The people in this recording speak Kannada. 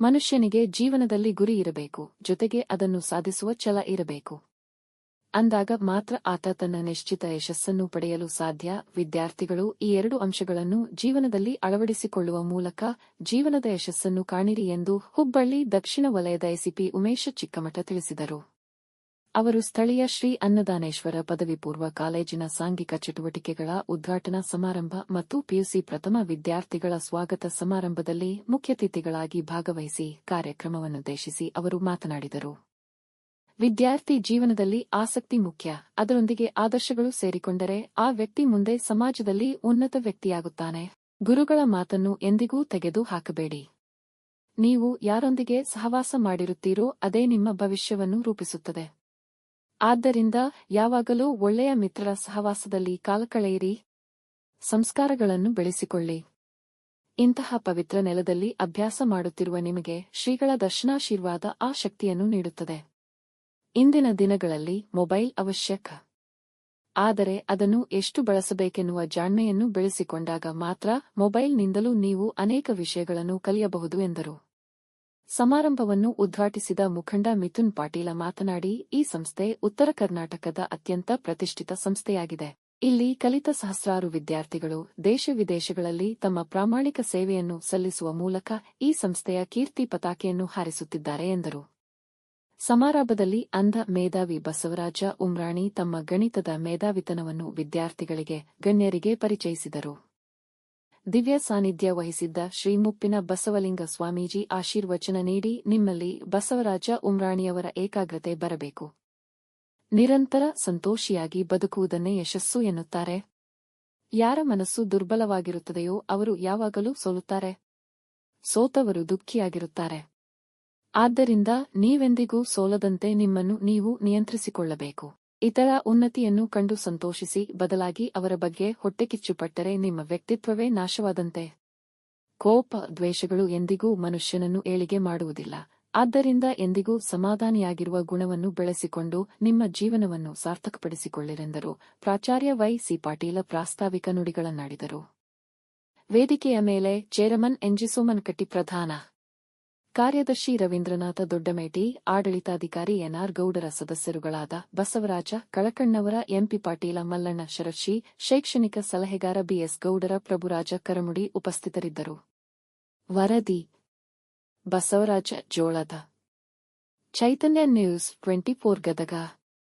ಮನುಷ್ಯನಿಗೆ ಜೀವನದಲ್ಲಿ ಗುರಿ ಇರಬೇಕು, ಜೊತೆಗೆ ಅದನ್ನು ಸಾಧಿಸುವ ಛಲ ಇರಬೇಕು. ಅಂದಾಗ ಮಾತ್ರ ಆತ ತನ್ನ ನಿಶ್ಚಿತ ಯಶಸ್ಸನ್ನು ಪಡೆಯಲು ಸಾಧ್ಯ. ವಿದ್ಯಾರ್ಥಿಗಳು ಈ ಎರಡು ಅಂಶಗಳನ್ನು ಜೀವನದಲ್ಲಿ ಅಳವಡಿಸಿಕೊಳ್ಳುವ ಮೂಲಕ ಜೀವನದ ಯಶಸ್ಸನ್ನು ಕಾಣಿರಿ ಎಂದು ಹುಬ್ಬಳ್ಳಿ ದಕ್ಷಿಣ ವಲಯದ ಎಸಿಪಿ ಉಮೇಶ ಚಿಕ್ಕಮಠ ತಿಳಿಸಿದರು. ಅವರು ಸ್ಥಳೀಯ ಶ್ರೀ ಅನ್ನದಾನೇಶ್ವರ ಪದವಿ ಪೂರ್ವ ಕಾಲೇಜಿನ ಸಾಂಘಿಕ ಚಟುವಟಿಕೆಗಳ ಉದ್ಘಾಟನಾ ಸಮಾರಂಭ ಮತ್ತು ಪಿಯುಸಿ ಪ್ರಥಮ ವಿದ್ಯಾರ್ಥಿಗಳ ಸ್ವಾಗತ ಸಮಾರಂಭದಲ್ಲಿ ಮುಖ್ಯತಿಥಿಗಳಾಗಿ ಭಾಗವಹಿಸಿ ಕಾರ್ಯಕ್ರಮವನ್ನುದ್ದೇಶಿಸಿ ಅವರು ಮಾತನಾಡಿದರು. ವಿದ್ಯಾರ್ಥಿ ಜೀವನದಲ್ಲಿ ಆಸಕ್ತಿ ಮುಖ್ಯ. ಅದರೊಂದಿಗೆ ಆದರ್ಶಗಳು ಸೇರಿಕೊಂಡರೆ ಆ ವ್ಯಕ್ತಿ ಮುಂದೆ ಸಮಾಜದಲ್ಲಿ ಉನ್ನತ ವ್ಯಕ್ತಿಯಾಗುತ್ತಾನೆ. ಗುರುಗಳ ಮಾತನ್ನು ಎಂದಿಗೂ ತೆಗೆದು ಹಾಕಬೇಡಿ. ನೀವು ಯಾರೊಂದಿಗೆ ಸಹವಾಸ ಮಾಡಿರುತ್ತೀರೋ ಅದೇ ನಿಮ್ಮ ಭವಿಷ್ಯವನ್ನು ರೂಪಿಸುತ್ತದೆ. ಆದ್ದರಿಂದ ಯಾವಾಗಲೂ ಒಳ್ಳೆಯ ಮಿತ್ರರ ಸಹವಾಸದಲ್ಲಿ ಕಾಲಕಳೆಯಿರಿ ಸಂಸ್ಕಾರಗಳನ್ನು ಬೆಳೆಸಿಕೊಳ್ಳಿ. ಇಂತಹ ಪವಿತ್ರ ನೆಲದಲ್ಲಿ ಅಭ್ಯಾಸ ಮಾಡುತ್ತಿರುವ ನಿಮಗೆ ಶ್ರೀಗಳ ದರ್ಶನಾಶೀರ್ವಾದ ಆ ಶಕ್ತಿಯನ್ನು ನೀಡುತ್ತದೆ. ಇಂದಿನ ದಿನಗಳಲ್ಲಿ ಮೊಬೈಲ್ ಅವಶ್ಯಕ. ಆದರೆ ಅದನ್ನು ಎಷ್ಟು ಬಳಸಬೇಕೆನ್ನುವ ಜಾಣ್ಮೆಯನ್ನು ಬೆಳೆಸಿಕೊಂಡಾಗ ಮಾತ್ರ ಮೊಬೈಲ್ನಿಂದಲೂ ನೀವು ಅನೇಕ ವಿಷಯಗಳನ್ನು ಕಲಿಯಬಹುದು ಎಂದರು. ಸಮಾರಂಭವನ್ನು ಉದ್ಘಾಟಿಸಿದ ಮುಖಂಡ ಮಿಥುನ್ ಪಾಟೀಲ ಮಾತನಾಡಿ, ಈ ಸಂಸ್ಥೆ ಉತ್ತರ ಕರ್ನಾಟಕದ ಅತ್ಯಂತ ಪ್ರತಿಷ್ಠಿತ ಸಂಸ್ಥೆಯಾಗಿದೆ. ಇಲ್ಲಿ ಕಲಿತ ಸಹಸ್ರಾರು ವಿದ್ಯಾರ್ಥಿಗಳು ದೇಶ ವಿದೇಶಗಳಲ್ಲಿ ತಮ್ಮ ಪ್ರಾಮಾಣಿಕ ಸೇವೆಯನ್ನು ಸಲ್ಲಿಸುವ ಮೂಲಕ ಈ ಸಂಸ್ಥೆಯ ಕೀರ್ತಿ ಪತಾಕೆಯನ್ನು ಹಾರಿಸುತ್ತಿದ್ದಾರೆ ಎಂದರು. ಸಮಾರಂಭದಲ್ಲಿ ಅಂಧ ಮೇಧಾವಿ ಬಸವರಾಜ ಉಮ್ರಾಣಿ ತಮ್ಮ ಗಣಿತದ ಮೇಧಾವಿತನವನ್ನು ವಿದ್ಯಾರ್ಥಿಗಳಿಗೆ ಗಣ್ಯರಿಗೆ ಪರಿಚಯಿಸಿದರು. ದಿವ್ಯ ಸಾನ್ನಿಧ್ಯ ವಹಿಸಿದ್ದ ಶ್ರೀಮುಪ್ಪಿನ ಬಸವಲಿಂಗ ಸ್ವಾಮೀಜಿ ಆಶೀರ್ವಚನ ನೀಡಿ ನಿಮ್ಮಲ್ಲಿ ಬಸವರಾಜ ಉಮ್ರಾಣಿಯವರ ಏಕಾಗ್ರತೆ ಬರಬೇಕು. ನಿರಂತರ ಸಂತೋಷಿಯಾಗಿ ಬದುಕುವುದನ್ನೇ ಯಶಸ್ಸು ಎನ್ನುತ್ತಾರೆ. ಯಾರ ಮನಸ್ಸು ದುರ್ಬಲವಾಗಿರುತ್ತದೆಯೋ ಅವರು ಯಾವಾಗಲೂ ಸೋಲುತ್ತಾರೆ. ಸೋತವರು ದುಃಖಿಯಾಗಿರುತ್ತಾರೆ. ಆದ್ದರಿಂದ ನೀವೆಂದಿಗೂ ಸೋಲದಂತೆ ನಿಮ್ಮನ್ನು ನೀವು ನಿಯಂತ್ರಿಸಿಕೊಳ್ಳಬೇಕು. ಇತರ ಉನ್ನತಿಯನ್ನು ಕಂಡು ಸಂತೋಷಿಸಿ ಬದಲಾಗಿ ಅವರ ಬಗ್ಗೆ ಹೊಟ್ಟೆಕಿಚ್ಚುಪಟ್ಟರೆ ನಿಮ್ಮ ವ್ಯಕ್ತಿತ್ವವೇ ನಾಶವಾದಂತೆ. ಕೋಪ, ದ್ವೇಷಗಳು ಎಂದಿಗೂ ಮನುಷ್ಯನನ್ನು ಏಳಿಗೆ ಮಾಡುವುದಿಲ್ಲ. ಆದ್ದರಿಂದ ಎಂದಿಗೂ ಸಮಾಧಾನಿಯಾಗಿರುವ ಗುಣವನ್ನು ಬೆಳೆಸಿಕೊಂಡು ನಿಮ್ಮ ಜೀವನವನ್ನು ಸಾರ್ಥಕಪಡಿಸಿಕೊಳ್ಳಿರೆಂದರು. ಪ್ರಾಚಾರ್ಯ ವೈ ಸಿ ಪಾಟೀಲ ಪ್ರಾಸ್ತಾವಿಕ ನುಡಿಗಳನ್ನಾಡಿದರು. ವೇದಿಕೆಯ ಮೇಲೆ ಚೇರಮನ್ ಎಂಜಿಸೋಮನ್ಕಟ್ಟಿ ಪ್ರಧಾನ. ಕಾರ್ಯದರ್ಶಿ ರವೀಂದ್ರನಾಥ ದೊಡ್ಡಮೇಟಿ, ಆಡಳಿತಾಧಿಕಾರಿ ಎನ್ಆರ್ ಗೌಡರ ಸದಸ್ಯರುಗಳಾದ ಬಸವರಾಜ ಕಳಕಣ್ಣವರ ಎಂಪಿ ಪಾಟೀಲ ಮಲ್ಲಣ್ಣ ಶರಶಿ ಶೈಕ್ಷಣಿಕ ಸಲಹೆಗಾರ ಬಿಎಸ್ ಗೌಡರ ಪ್ರಭುರಾಜ ಕರಮುಡಿ ಉಪಸ್ಥಿತರಿದ್ದರು. ವರದಿ, Basavaraja Jolada. Chaitanya news twenty four Gadag.